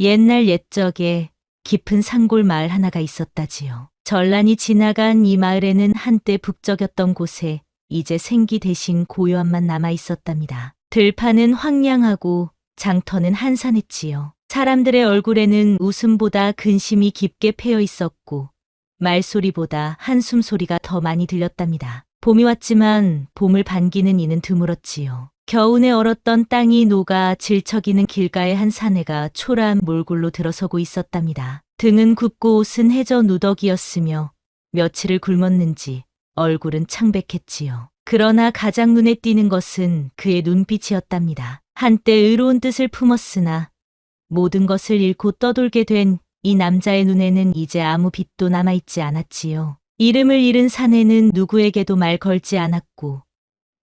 옛날 옛적에 깊은 산골 마을 하나가 있었다지요. 전란이 지나간 이 마을에는 한때 북적였던 곳에 이제 생기 대신 고요함만 남아 있었답니다. 들판은 황량하고 장터는 한산했지요. 사람들의 얼굴에는 웃음보다 근심이 깊게 패여 있었고 말소리보다 한숨 소리가 더 많이 들렸답니다. 봄이 왔지만 봄을 반기는 이는 드물었지요. 겨우내 얼었던 땅이 녹아 질척이는 길가의 한 사내가 초라한 몰골로 들어서고 있었답니다. 등은 굽고 옷은 해저 누더기였으며 며칠을 굶었는지 얼굴은 창백했지요. 그러나 가장 눈에 띄는 것은 그의 눈빛이었답니다. 한때 의로운 뜻을 품었으나 모든 것을 잃고 떠돌게 된 이 남자의 눈에는 이제 아무 빛도 남아있지 않았지요. 이름을 잃은 사내는 누구에게도 말 걸지 않았고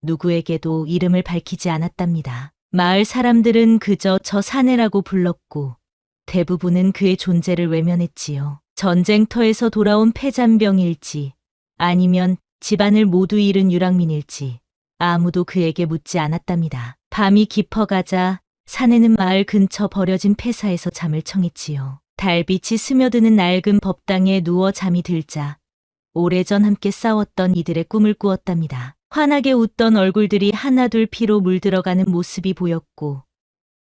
누구에게도 이름을 밝히지 않았답니다. 마을 사람들은 그저 저 사내라고 불렀고 대부분은 그의 존재를 외면했지요. 전쟁터에서 돌아온 패잔병일지 아니면 집안을 모두 잃은 유랑민일지 아무도 그에게 묻지 않았답니다. 밤이 깊어가자 사내는 마을 근처 버려진 폐사에서 잠을 청했지요. 달빛이 스며드는 낡은 법당에 누워 잠이 들자 오래전 함께 싸웠던 이들의 꿈을 꾸었답니다. 환하게 웃던 얼굴들이 하나둘 피로 물들어가는 모습이 보였고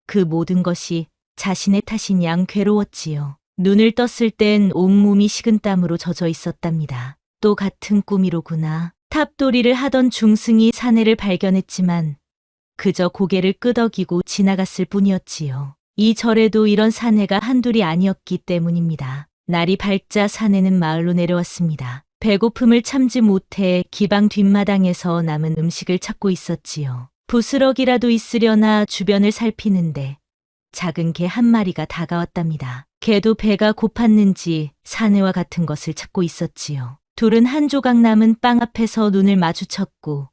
그 모든 것이 자신의 탓인 양 괴로웠지요. 눈을 떴을 땐 온몸이 식은 땀으로 젖어 있었답니다. 또 같은 꿈이로구나. 탑돌이를 하던 중승이 사내를 발견했지만 그저 고개를 끄덕이고 지나갔을 뿐이었지요. 이 절에도 이런 사내가 한둘이 아니었기 때문입니다. 날이 밝자 사내는 마을로 내려왔습니다. 배고픔을 참지 못해 기방 뒷마당에서 남은 음식을 찾고 있었지요. 부스럭이라도 있으려나 주변을 살피는데 작은 개 한 마리가 다가왔답니다. 개도 배가 고팠는지 사내와 같은 것을 찾고 있었지요. 둘은 한 조각 남은 빵 앞에서 눈을 마주쳤고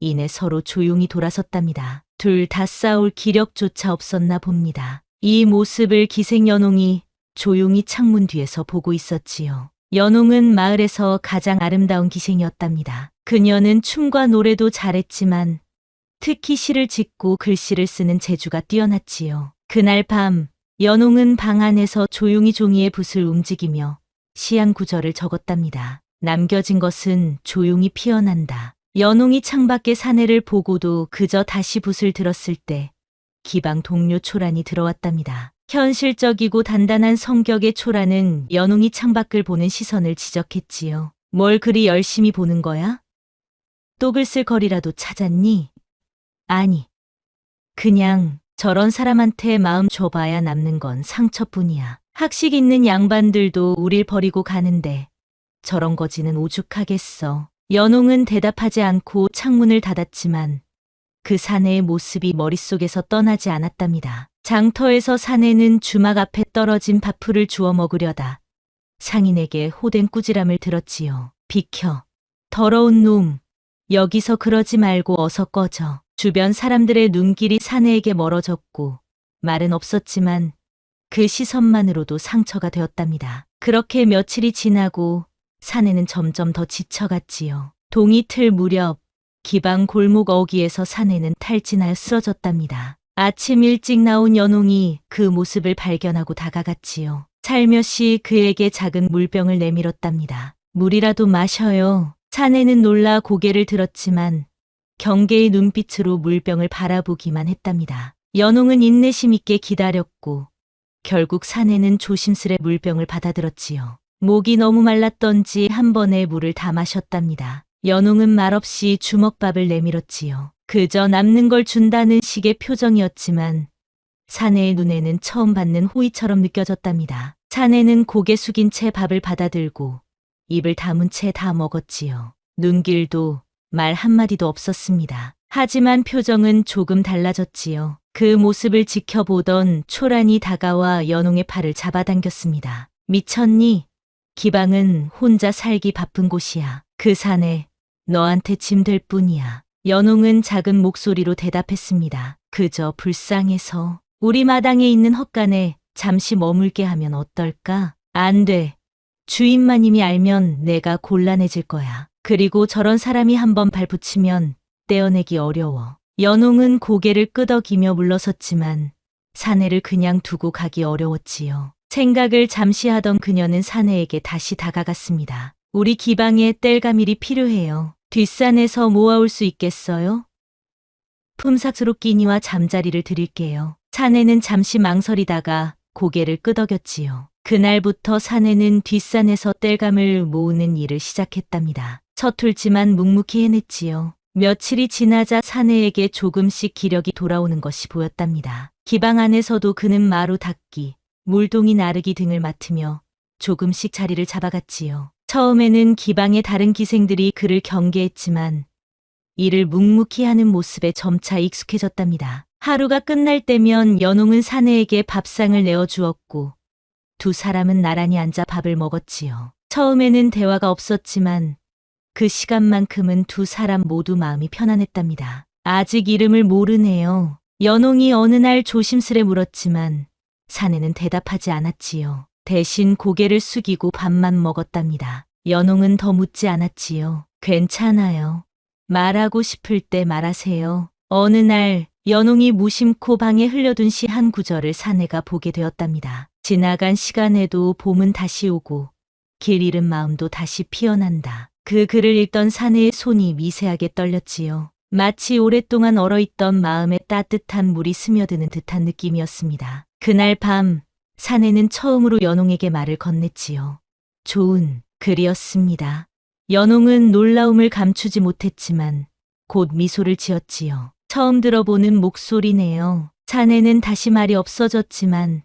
이내 서로 조용히 돌아섰답니다. 둘 다 싸울 기력조차 없었나 봅니다. 이 모습을 기생 연홍이 조용히 창문 뒤에서 보고 있었지요. 연홍은 마을에서 가장 아름다운 기생이었답니다. 그녀는 춤과 노래도 잘했지만 특히 시를 짓고 글씨를 쓰는 재주가 뛰어났지요. 그날 밤 연홍은 방 안에서 조용히 종이에 붓을 움직이며 시한 구절을 적었답니다. 남겨진 것은 조용히 피어난다. 연홍이 창밖의 사내를 보고도 그저 다시 붓을 들었을 때 기방 동료 초란이 들어왔답니다. 현실적이고 단단한 성격의 초란은 연홍이 창밖을 보는 시선을 지적했지요. 뭘 그리 열심히 보는 거야? 또 글쓸거리라도 찾았니? 아니. 그냥 저런 사람한테 마음 줘봐야 남는 건 상처뿐이야. 학식 있는 양반들도 우릴 버리고 가는데 저런 거지는 오죽하겠어. 연홍은 대답하지 않고 창문을 닫았지만 그 사내의 모습이 머릿속에서 떠나지 않았답니다. 장터에서 사내는 주막 앞에 떨어진 밥풀을 주워 먹으려다 상인에게 호된 꾸지람을 들었지요. 비켜. 더러운 놈. 여기서 그러지 말고 어서 꺼져. 주변 사람들의 눈길이 사내에게 멀어졌고 말은 없었지만 그 시선만으로도 상처가 되었답니다. 그렇게 며칠이 지나고 사내는 점점 더 지쳐갔지요. 동이 틀 무렵 기방 골목 어귀에서 사내는 탈진하여 쓰러졌답니다. 아침 일찍 나온 연홍이 그 모습을 발견하고 다가갔지요. 살며시 그에게 작은 물병을 내밀었답니다. 물이라도 마셔요. 사내는 놀라 고개를 들었지만 경계의 눈빛으로 물병을 바라보기만 했답니다. 연홍은 인내심 있게 기다렸고 결국 사내는 조심스레 물병을 받아들었지요. 목이 너무 말랐던지 한 번에 물을 다 마셨답니다. 연홍은 말없이 주먹밥을 내밀었지요. 그저 남는 걸 준다는 식의 표정이었지만 사내의 눈에는 처음 받는 호의처럼 느껴졌답니다. 사내는 고개 숙인 채 밥을 받아들고 입을 다문 채 다 먹었지요. 눈길도 말 한마디도 없었습니다. 하지만 표정은 조금 달라졌지요. 그 모습을 지켜보던 초란이 다가와 연홍의 팔을 잡아당겼습니다. 미쳤니? 기방은 혼자 살기 바쁜 곳이야. 그 산에 너한테 짐 될 뿐이야. 연홍은 작은 목소리로 대답했습니다. 그저 불쌍해서 우리 마당에 있는 헛간에 잠시 머물게 하면 어떨까? 안 돼. 주인마님이 알면 내가 곤란해질 거야. 그리고 저런 사람이 한번 발붙이면 떼어내기 어려워. 연홍은 고개를 끄덕이며 물러섰지만 사내를 그냥 두고 가기 어려웠지요. 생각을 잠시 하던 그녀는 사내에게 다시 다가갔습니다. 우리 기방에 뗄감일이 필요해요. 뒷산에서 모아올 수 있겠어요? 품삯으로 끼니와 잠자리를 드릴게요. 사내는 잠시 망설이다가 고개를 끄덕였지요. 그날부터 사내는 뒷산에서 뗄감을 모으는 일을 시작했답니다. 서툴지만 묵묵히 해냈지요. 며칠이 지나자 사내에게 조금씩 기력이 돌아오는 것이 보였답니다. 기방 안에서도 그는 마루 닦기, 물동이 나르기 등을 맡으며 조금씩 자리를 잡아갔지요. 처음에는 기방의 다른 기생들이 그를 경계했지만 일을 묵묵히 하는 모습에 점차 익숙해졌답니다. 하루가 끝날 때면 연홍은 사내에게 밥상을 내어주었고 두 사람은 나란히 앉아 밥을 먹었지요. 처음에는 대화가 없었지만 그 시간만큼은 두 사람 모두 마음이 편안했답니다. 아직 이름을 모르네요. 연홍이 어느 날 조심스레 물었지만 사내는 대답하지 않았지요. 대신 고개를 숙이고 밥만 먹었답니다. 연홍은 더 묻지 않았지요. 괜찮아요. 말하고 싶을 때 말하세요. 어느 날 연홍이 무심코 방에 흘려둔 시 한 구절을 사내가 보게 되었답니다. 지나간 시간에도 봄은 다시 오고 길 잃은 마음도 다시 피어난다. 그 글을 읽던 사내의 손이 미세하게 떨렸지요. 마치 오랫동안 얼어있던 마음에 따뜻한 물이 스며드는 듯한 느낌이었습니다. 그날 밤 사내는 처음으로 연홍에게 말을 건넸지요. 좋은 글이었습니다. 연홍은 놀라움을 감추지 못했지만 곧 미소를 지었지요. 처음 들어보는 목소리네요. 사내는 다시 말이 없어졌지만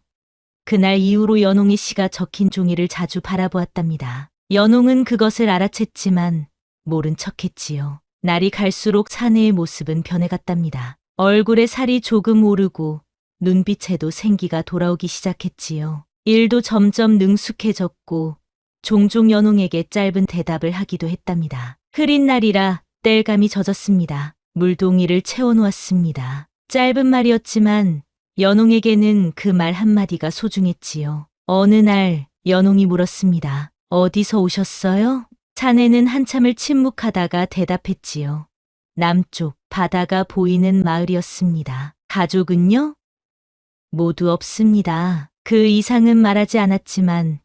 그날 이후로 연홍의 시가 적힌 종이를 자주 바라보았답니다. 연홍은 그것을 알아챘지만 모른 척했지요. 날이 갈수록 사내의 모습은 변해갔답니다. 얼굴에 살이 조금 오르고 눈빛에도 생기가 돌아오기 시작했지요. 일도 점점 능숙해졌고 종종 연홍에게 짧은 대답을 하기도 했답니다. 흐린 날이라 땔감이 젖었습니다. 물동이를 채워놓았습니다. 짧은 말이었지만 연홍에게는 그 말 한마디가 소중했지요. 어느 날 연홍이 물었습니다. 어디서 오셨어요? 자네는 한참을 침묵하다가 대답했지요. 남쪽 바다가 보이는 마을이었습니다. 가족은요? 모두 없습니다. 그 이상은 말하지 않았지만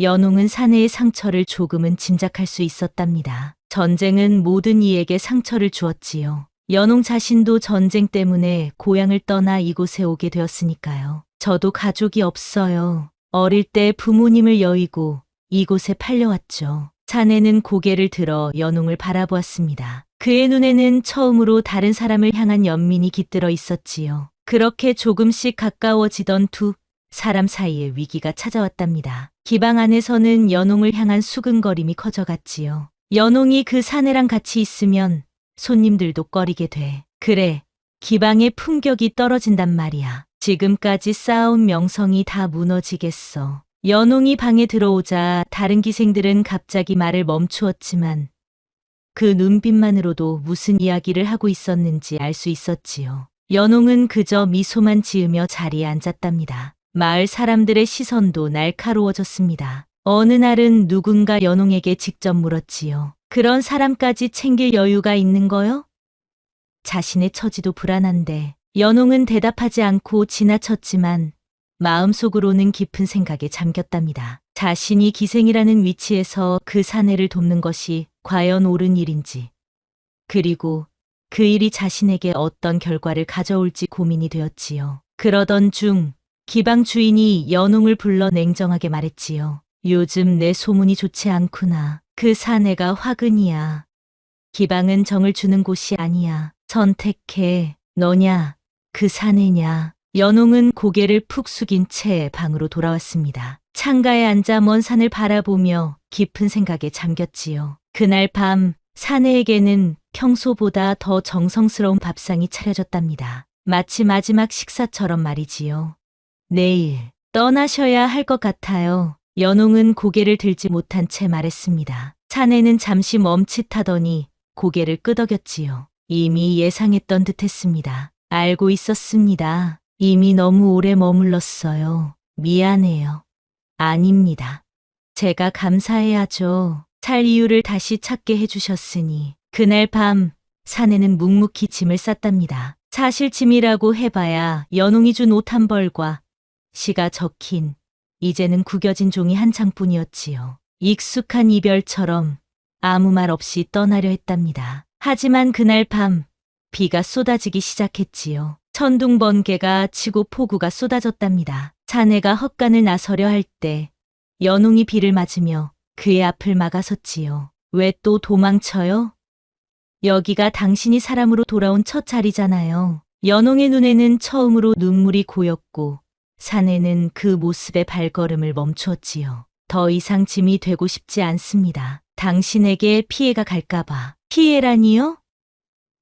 연홍은 사내의 상처를 조금은 짐작할 수 있었답니다. 전쟁은 모든 이에게 상처를 주었지요. 연홍 자신도 전쟁 때문에 고향을 떠나 이곳에 오게 되었으니까요. 저도 가족이 없어요. 어릴 때 부모님을 여의고 이곳에 팔려왔죠. 사내는 고개를 들어 연홍을 바라보았습니다. 그의 눈에는 처음으로 다른 사람을 향한 연민이 깃들어 있었지요. 그렇게 조금씩 가까워지던 두 사람 사이에 위기가 찾아왔답니다. 기방 안에서는 연홍을 향한 수근거림이 커져갔지요. 연홍이 그 사내랑 같이 있으면 손님들도 꺼리게 돼. 그래, 기방의 품격이 떨어진단 말이야. 지금까지 쌓아온 명성이 다 무너지겠어. 연홍이 방에 들어오자 다른 기생들은 갑자기 말을 멈추었지만 그 눈빛만으로도 무슨 이야기를 하고 있었는지 알 수 있었지요. 연홍은 그저 미소만 지으며 자리에 앉았답니다. 마을 사람들의 시선도 날카로워졌습니다. 어느 날은 누군가 연홍에게 직접 물었지요. 그런 사람까지 챙길 여유가 있는 거요? 자신의 처지도 불안한데 연홍은 대답하지 않고 지나쳤지만 마음속으로는 깊은 생각에 잠겼답니다. 자신이 기생이라는 위치에서 그 사내를 돕는 것이 과연 옳은 일인지, 그리고 그 일이 자신에게 어떤 결과를 가져올지 고민이 되었지요. 그러던 중 기방 주인이 연홍을 불러 냉정하게 말했지요. 요즘 내 소문이 좋지 않구나. 그 사내가 화근이야. 기방은 정을 주는 곳이 아니야. 선택해. 너냐? 그 사내냐? 연홍은 고개를 푹 숙인 채 방으로 돌아왔습니다. 창가에 앉아 먼 산을 바라보며 깊은 생각에 잠겼지요. 그날 밤 사내에게는 평소보다 더 정성스러운 밥상이 차려졌답니다. 마치 마지막 식사처럼 말이지요. 내일 떠나셔야 할 것 같아요. 연홍은 고개를 들지 못한 채 말했습니다. 사내는 잠시 멈칫하더니 고개를 끄덕였지요. 이미 예상했던 듯 했습니다. 알고 있었습니다. 이미 너무 오래 머물렀어요. 미안해요. 아닙니다. 제가 감사해야죠. 살 이유를 다시 찾게 해주셨으니. 그날 밤 사내는 묵묵히 짐을 쌌답니다. 사실 짐이라고 해봐야 연홍이 준 옷 한 벌과 시가 적힌 이제는 구겨진 종이 한 장뿐이었지요. 익숙한 이별처럼 아무 말 없이 떠나려 했답니다. 하지만 그날 밤 비가 쏟아지기 시작했지요. 천둥 번개가 치고 폭우가 쏟아졌답니다. 사내가 헛간을 나서려 할 때 연홍이 비를 맞으며 그의 앞을 막아섰지요. 왜 또 도망쳐요? 여기가 당신이 사람으로 돌아온 첫 자리잖아요. 연홍의 눈에는 처음으로 눈물이 고였고 사내는 그 모습에 발걸음을 멈추었지요. 더 이상 짐이 되고 싶지 않습니다. 당신에게 피해가 갈까봐. 피해라니요?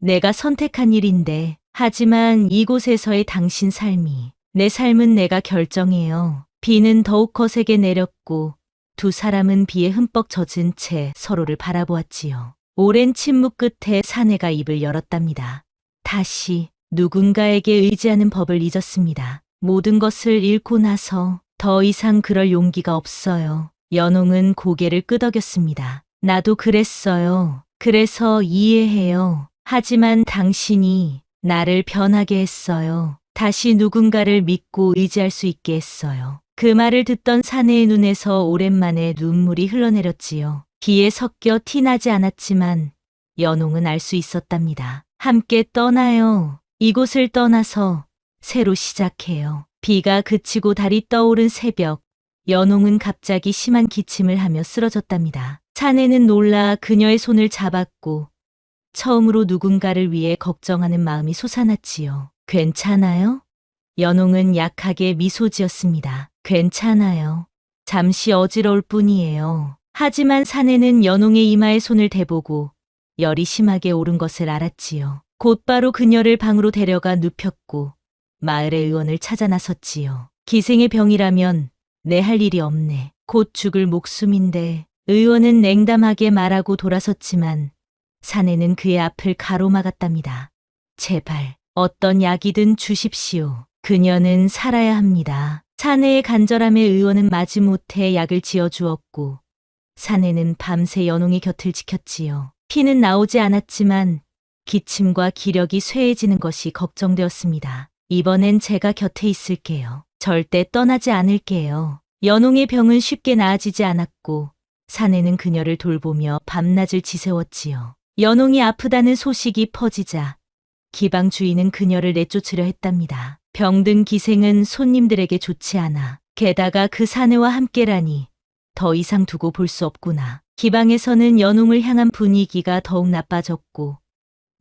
내가 선택한 일인데, 하지만 이곳에서의 당신 삶이, 내 삶은 내가 결정해요. 비는 더욱 거세게 내렸고, 두 사람은 비에 흠뻑 젖은 채 서로를 바라보았지요. 오랜 침묵 끝에 사내가 입을 열었답니다. 다시 누군가에게 의지하는 법을 잊었습니다. 모든 것을 잃고 나서 더 이상 그럴 용기가 없어요. 연홍은 고개를 끄덕였습니다. 나도 그랬어요. 그래서 이해해요. 하지만 당신이 나를 변하게 했어요. 다시 누군가를 믿고 의지할 수 있게 했어요. 그 말을 듣던 사내의 눈에서 오랜만에 눈물이 흘러내렸지요. 비에 섞여 티나지 않았지만 연홍은 알 수 있었답니다. 함께 떠나요. 이곳을 떠나서 새로 시작해요. 비가 그치고 달이 떠오른 새벽, 연홍은 갑자기 심한 기침을 하며 쓰러졌답니다. 사내는 놀라 그녀의 손을 잡았고 처음으로 누군가를 위해 걱정하는 마음이 솟아났지요. 괜찮아요? 연홍은 약하게 미소 지었습니다. 괜찮아요. 잠시 어지러울 뿐이에요. 하지만 사내는 연홍의 이마에 손을 대보고 열이 심하게 오른 것을 알았지요. 곧바로 그녀를 방으로 데려가 눕혔고 마을의 의원을 찾아 나섰지요. 기생의 병이라면 내 할 일이 없네. 곧 죽을 목숨인데 의원은 냉담하게 말하고 돌아섰지만 사내는 그의 앞을 가로막았답니다. 제발 어떤 약이든 주십시오. 그녀는 살아야 합니다. 사내의 간절함에 의원은 마지못해 약을 지어 주었고 사내는 밤새 연홍의 곁을 지켰지요. 피는 나오지 않았지만 기침과 기력이 쇠해지는 것이 걱정되었습니다. 이번엔 제가 곁에 있을게요. 절대 떠나지 않을게요. 연홍의 병은 쉽게 나아지지 않았고 사내는 그녀를 돌보며 밤낮을 지새웠지요. 연홍이 아프다는 소식이 퍼지자 기방 주인은 그녀를 내쫓으려 했답니다. 병든 기생은 손님들에게 좋지 않아. 게다가 그 사내와 함께라니 더 이상 두고 볼 수 없구나. 기방에서는 연홍을 향한 분위기가 더욱 나빠졌고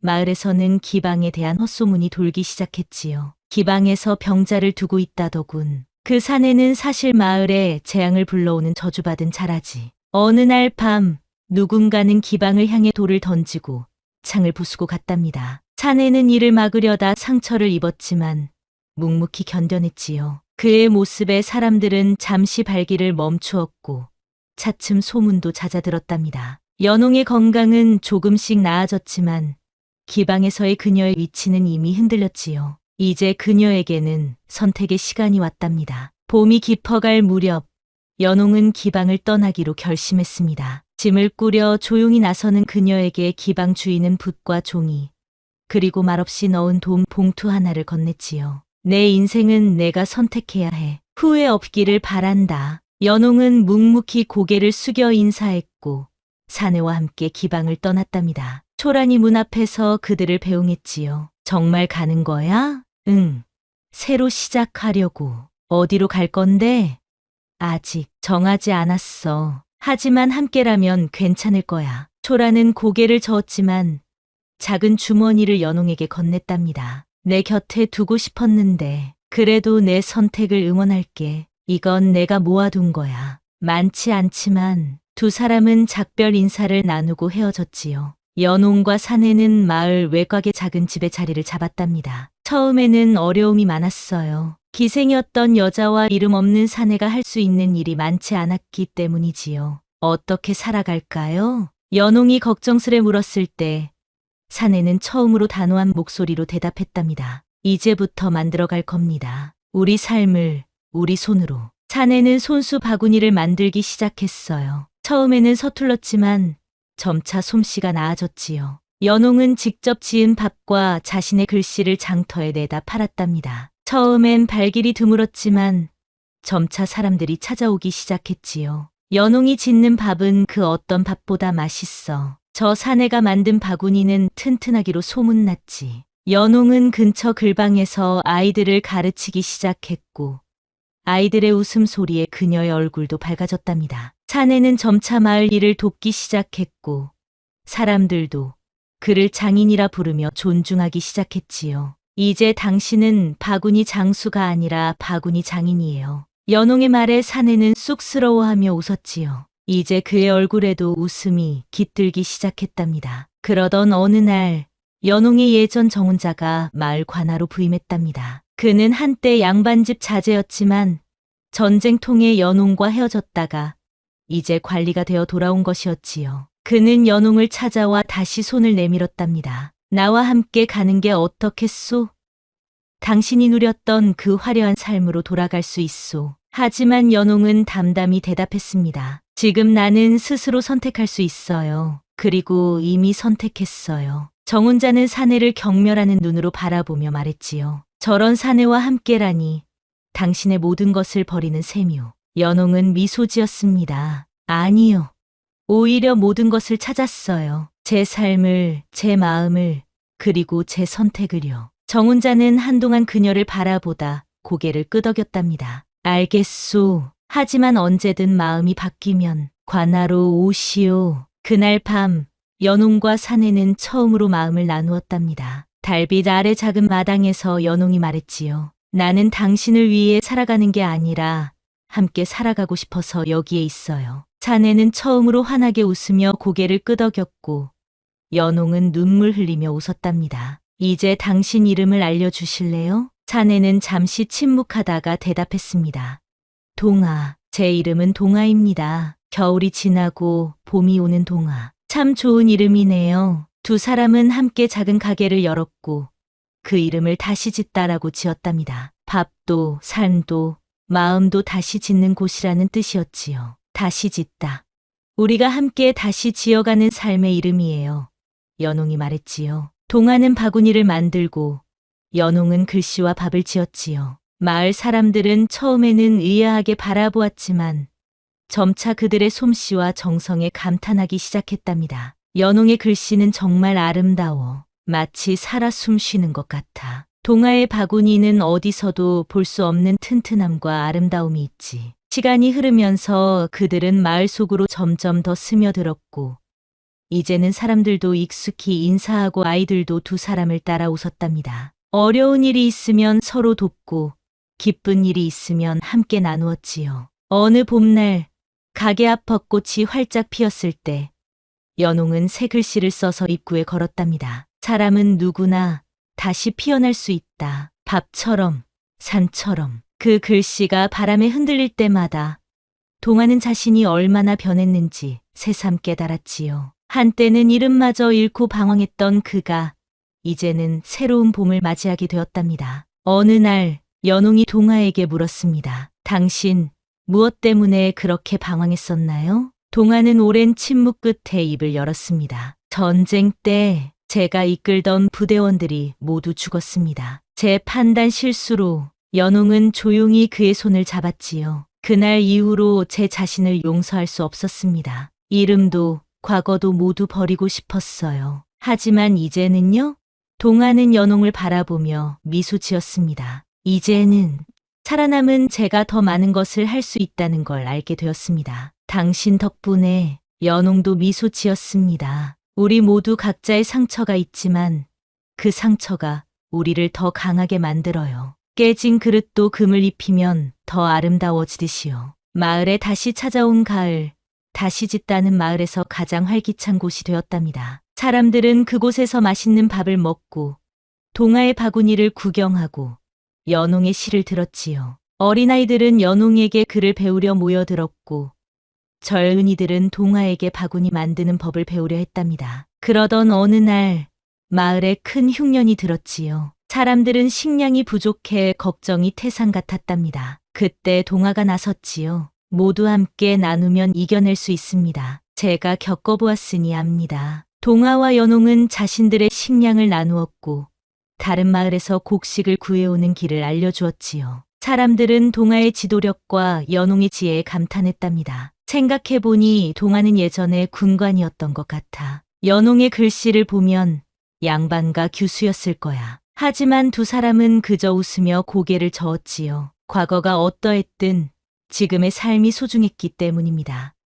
마을에서는 기방에 대한 헛소문이 돌기 시작했지요. 기방에서 병자를 두고 있다더군. 그 사내는 사실 마을에 재앙을 불러오는 저주받은 자라지. 어느 날 밤 누군가는 기방을 향해 돌을 던지고 창을 부수고 갔답니다. 사내는 이를 막으려다 상처를 입었지만 묵묵히 견뎌냈지요. 그의 모습에 사람들은 잠시 발길을 멈추었고 차츰 소문도 잦아들었답니다. 연홍의 건강은 조금씩 나아졌지만 기방에서의 그녀의 위치는 이미 흔들렸지요. 이제 그녀에게는 선택의 시간이 왔답니다. 봄이 깊어갈 무렵 연홍은 기방을 떠나기로 결심했습니다. 짐을 꾸려 조용히 나서는 그녀에게 기방 주인은 붓과 종이 그리고 말없이 넣은 돈 봉투 하나를 건넸지요. 내 인생은 내가 선택해야 해. 후회 없기를 바란다. 연홍은 묵묵히 고개를 숙여 인사했고 사내와 함께 기방을 떠났답니다. 초란이 문 앞에서 그들을 배웅했지요. 정말 가는 거야? 응. 새로 시작하려고. 어디로 갈 건데? 아직 정하지 않았어. 하지만 함께라면 괜찮을 거야. 초라는 고개를 저었지만 작은 주머니를 연홍에게 건넸답니다. 내 곁에 두고 싶었는데 그래도 내 선택을 응원할게. 이건 내가 모아둔 거야. 많지 않지만 두 사람은 작별 인사를 나누고 헤어졌지요. 연홍과 사내는 마을 외곽의 작은 집에 자리를 잡았답니다. 처음에는 어려움이 많았어요. 기생이었던 여자와 이름 없는 사내가 할 수 있는 일이 많지 않았기 때문이지요. 어떻게 살아갈까요? 연홍이 걱정스레 물었을 때 사내는 처음으로 단호한 목소리로 대답했답니다. 이제부터 만들어갈 겁니다. 우리 삶을 우리 손으로. 사내는 손수 바구니를 만들기 시작했어요. 처음에는 서툴렀지만 점차 솜씨가 나아졌지요. 연홍은 직접 지은 밥과 자신의 글씨를 장터에 내다 팔았답니다. 처음엔 발길이 드물었지만 점차 사람들이 찾아오기 시작했지요. 연홍이 짓는 밥은 그 어떤 밥보다 맛있어. 저 사내가 만든 바구니는 튼튼하기로 소문났지. 연홍은 근처 글방에서 아이들을 가르치기 시작했고, 아이들의 웃음소리에 그녀의 얼굴도 밝아졌답니다. 사내는 점차 마을 일을 돕기 시작했고, 사람들도 그를 장인이라 부르며 존중하기 시작했지요. 이제 당신은 바구니 장수가 아니라 바구니 장인이에요. 연홍의 말에 사내는 쑥스러워하며 웃었지요. 이제 그의 얼굴에도 웃음이 깃들기 시작했답니다. 그러던 어느 날 연홍의 예전 정혼자가 마을 관하로 부임했답니다. 그는 한때 양반집 자제였지만 전쟁통에 연홍과 헤어졌다가 이제 관리가 되어 돌아온 것이었지요. 그는 연홍을 찾아와 다시 손을 내밀었답니다. 나와 함께 가는 게 어떻겠소? 당신이 누렸던 그 화려한 삶으로 돌아갈 수 있소. 하지만 연홍은 담담히 대답했습니다. 지금 나는 스스로 선택할 수 있어요. 그리고 이미 선택했어요. 정혼자는 사내를 경멸하는 눈으로 바라보며 말했지요. 저런 사내와 함께라니 당신의 모든 것을 버리는 셈이요. 연홍은 미소 지었습니다. 아니요. 오히려 모든 것을 찾았어요. 제 삶을, 제 마음을, 그리고 제 선택을요. 정혼자는 한동안 그녀를 바라보다 고개를 끄덕였답니다. 알겠소. 하지만 언제든 마음이 바뀌면 관하로 오시오. 그날 밤 연홍과 사내는 처음으로 마음을 나누었답니다. 달빛 아래 작은 마당에서 연홍이 말했지요. 나는 당신을 위해 살아가는 게 아니라 함께 살아가고 싶어서 여기에 있어요. 사내는 처음으로 환하게 웃으며 고개를 끄덕였고 연홍은 눈물 흘리며 웃었답니다. 이제 당신 이름을 알려주실래요? 사내는 잠시 침묵하다가 대답했습니다. 동아, 제 이름은 동아입니다. 겨울이 지나고 봄이 오는 동아. 참 좋은 이름이네요. 두 사람은 함께 작은 가게를 열었고 그 이름을 다시 짓다라고 지었답니다. 밥도 삶도 마음도 다시 짓는 곳이라는 뜻이었지요. 다시 짓다. 우리가 함께 다시 지어가는 삶의 이름이에요. 연홍이 말했지요. 동아는 바구니를 만들고 연홍은 글씨와 밥을 지었지요. 마을 사람들은 처음에는 의아하게 바라보았지만 점차 그들의 솜씨와 정성에 감탄하기 시작했답니다. 연홍의 글씨는 정말 아름다워. 마치 살아 숨쉬는 것 같아. 동아의 바구니는 어디서도 볼 수 없는 튼튼함과 아름다움이 있지. 시간이 흐르면서 그들은 마을 속으로 점점 더 스며들었고, 이제는 사람들도 익숙히 인사하고 아이들도 두 사람을 따라 웃었답니다. 어려운 일이 있으면 서로 돕고, 기쁜 일이 있으면 함께 나누었지요. 어느 봄날, 가게 앞 벚꽃이 활짝 피었을 때, 연홍은 새 글씨를 써서 입구에 걸었답니다. 사람은 누구나 다시 피어날 수 있다. 밥처럼, 산처럼. 그 글씨가 바람에 흔들릴 때마다 동화는 자신이 얼마나 변했는지 새삼 깨달았지요. 한때는 이름마저 잃고 방황했던 그가 이제는 새로운 봄을 맞이하게 되었답니다. 어느 날 연홍이 동화에게 물었습니다. 당신 무엇 때문에 그렇게 방황했었나요? 동화는 오랜 침묵 끝에 입을 열었습니다. 전쟁 때 제가 이끌던 부대원들이 모두 죽었습니다. 제 판단 실수로 연홍은 조용히 그의 손을 잡았지요. 그날 이후로 제 자신을 용서할 수 없었습니다. 이름도 과거도 모두 버리고 싶었어요. 하지만 이제는요? 동화는 연홍을 바라보며 미소 지었습니다. 이제는 살아남은 제가 더 많은 것을 할 수 있다는 걸 알게 되었습니다. 당신 덕분에 연홍도 미소 지었습니다. 우리 모두 각자의 상처가 있지만 그 상처가 우리를 더 강하게 만들어요. 깨진 그릇도 금을 입히면 더 아름다워지듯이요. 마을에 다시 찾아온 가을, 다시 짓다는 마을에서 가장 활기찬 곳이 되었답니다. 사람들은 그곳에서 맛있는 밥을 먹고 동화의 바구니를 구경하고 연홍의 시를 들었지요. 어린아이들은 연홍에게 글을 배우려 모여들었고 젊은이들은 동화에게 바구니 만드는 법을 배우려 했답니다. 그러던 어느 날 마을에 큰 흉년이 들었지요. 사람들은 식량이 부족해 걱정이 태산 같았답니다. 그때 동화가 나섰지요. 모두 함께 나누면 이겨낼 수 있습니다. 제가 겪어보았으니 압니다. 동아와 연홍은 자신들의 식량을 나누었고 다른 마을에서 곡식을 구해오는 길을 알려주었지요. 사람들은 동아의 지도력과 연홍의 지혜에 감탄했답니다. 생각해보니 동아는 예전에 군관이었던 것 같아. 연홍의 글씨를 보면 양반가 규수였을 거야. 하지만 두 사람은 그저 웃으며 고개를 저었지요. 과거가 어떠했든 지금의 삶이 소중했기 때문입니다.